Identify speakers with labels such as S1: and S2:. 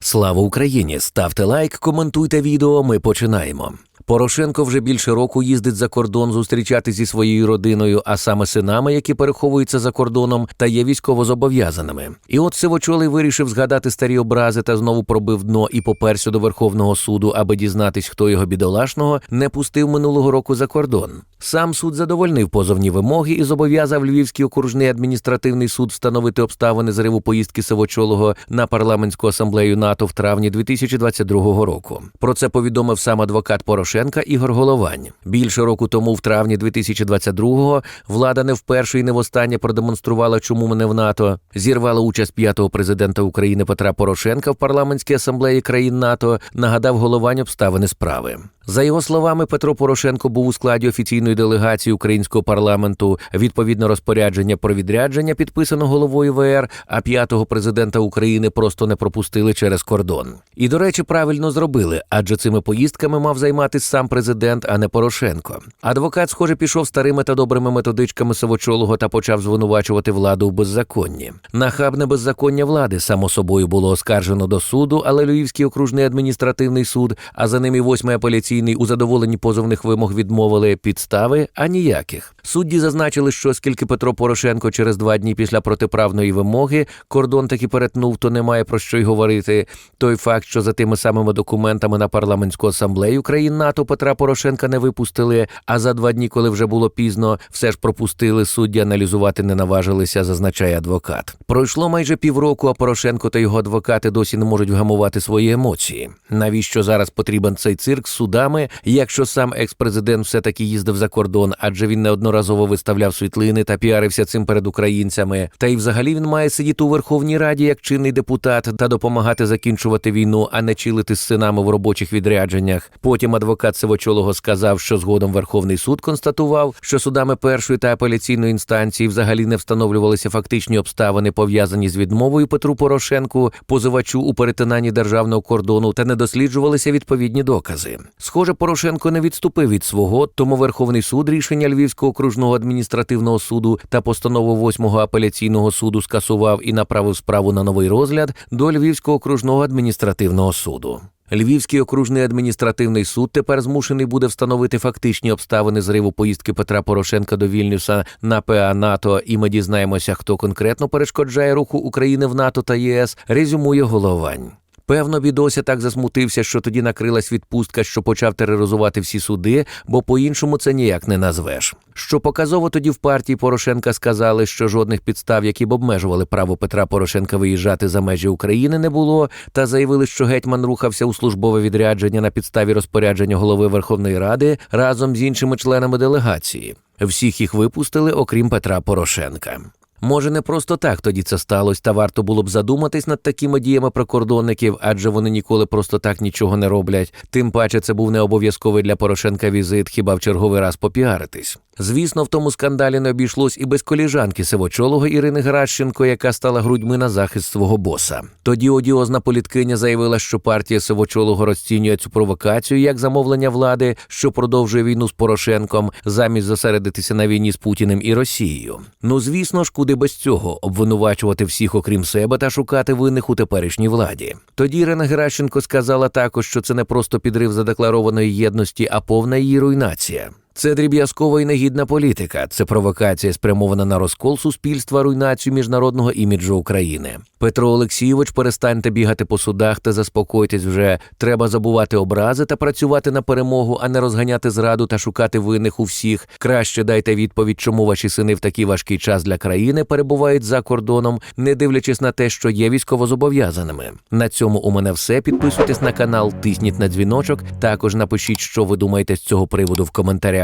S1: Слава Україні! Ставте лайк, коментуйте відео. Ми починаємо. Порошенко вже більше року їздить за кордон зустрічати зі своєю родиною, а саме синами, які переховуються за кордоном та є військовозобов'язаними. І от Сивочолий вирішив згадати старі образи та знову пробив дно і поперся до Верховного суду, аби дізнатись, хто його бідолашного не пустив минулого року за кордон. Сам суд задовольнив позовні вимоги і зобов'язав Львівський окружний адміністративний суд встановити обставини зриву поїздки Сивочолого на парламентську асамблею НАТО в травні 2022 року. Про це повідомив сам адвокат Порошенка Ігор Головань. Більше року тому, в травні 2022-го, влада не вперше і не востаннє продемонструвала, чому ми не в НАТО. Зірвала участь п'ятого президента України Петра Порошенка в парламентській асамблеї країн НАТО. Нагадав Головань обставини справи. За його словами, Петро Порошенко був у складі офіційної делегації українського парламенту. Відповідно розпорядження про відрядження підписано головою ВР, а п'ятого президента України просто не пропустили через кордон. І, до речі, правильно зробили, адже цими поїздками мав займатися сам президент, а не Порошенко. Адвокат, схоже, пішов старими та добрими методичками Савочолого та почав звинувачувати владу в беззаконні. Нахабне беззаконня влади само собою було оскаржено до суду, але Львівський окружний адміністративний суд, а за ним і восьмий апеляційний у задоволенні позовних вимог відмовили підстави, а ніяких. Судді зазначили, що оскільки Петро Порошенко через два дні після протиправної вимоги кордон таки перетнув, то немає про що й говорити. Той факт, що за тими самими документами на парламентську асамблею країн НАТО Петра Порошенка не випустили, а за два дні, коли вже було пізно, все ж пропустили судді аналізувати не наважилися, зазначає адвокат. Пройшло майже півроку, а Порошенко та його адвокати досі не можуть вгамувати свої емоції. Навіщо зараз потрібен цей цирк з судами, якщо сам екс-президент все таки їздив за кордон, адже він неодноразово виставляв світлини та піарився цим перед українцями. Та й взагалі він має сидіти у Верховній Раді як чинний депутат та допомагати закінчувати війну, а не чилити з синами в робочих відрядженнях. Потім адвокат Сивочолого сказав, що згодом Верховний суд констатував, що судами першої та апеляційної інстанції взагалі не встановлювалися фактичні обставини, пов'язані з відмовою Петру Порошенку, позивачу у перетинанні державного кордону, та не досліджувалися відповідні докази. Схоже, Порошенко не відступив від свого, тому Верховний суд рішення Львівського окружного адміністративного суду та постанову восьмого апеляційного суду скасував і направив справу на новий розгляд до Львівського окружного адміністративного суду. Львівський окружний адміністративний суд тепер змушений буде встановити фактичні обставини зриву поїздки Петра Порошенка до Вільнюса на ПА НАТО, і ми дізнаємося, хто конкретно перешкоджає руху України в НАТО та ЄС. Резюмує головань. Певно, бідося так засмутився, що тоді накрилась відпустка, що почав тероризувати всі суди, бо по-іншому це ніяк не назвеш. Що показово тоді в партії Порошенка сказали, що жодних підстав, які б обмежували право Петра Порошенка виїжджати за межі України, не було, та заявили, що гетьман рухався у службове відрядження на підставі розпорядження голови Верховної Ради разом з іншими членами делегації. Всіх їх випустили, окрім Петра Порошенка. Може, не просто так тоді це сталося, та варто було б задуматись над такими діями прикордонників, адже вони ніколи просто так нічого не роблять. Тим паче, це був не обов'язковий для Порошенка візит, хіба в черговий раз попіаритись. Звісно, в тому скандалі не обійшлось і без коліжанки Сивочолого Ірини Гращенко, яка стала грудьми на захист свого боса. Тоді одіозна політкиня заявила, що партія Сивочолого розцінює цю провокацію як замовлення влади, що продовжує війну з Порошенком, замість зосередитися на війні з Путіним і Росією. Ну звісно ж, куди без цього обвинувачувати всіх, окрім себе, та шукати винних у теперішній владі. Тоді Ірина Геращенко сказала також, що це не просто підрив задекларованої єдності, а повна її руйнація. Це дріб'язкова і негідна політика. Це провокація, спрямована на розкол суспільства, руйнацію міжнародного іміджу України. Петро Олексійович, перестаньте бігати по судах та заспокойтесь вже. Треба забувати образи та працювати на перемогу, а не розганяти зраду та шукати винних у всіх. Краще дайте відповідь, чому ваші сини в такий важкий час для країни перебувають за кордоном, не дивлячись на те, що є військовозобов'язаними. На цьому у мене все. Підписуйтесь на канал, тисніть на дзвіночок. Також напишіть, що ви думаєте з цього приводу в коментарях.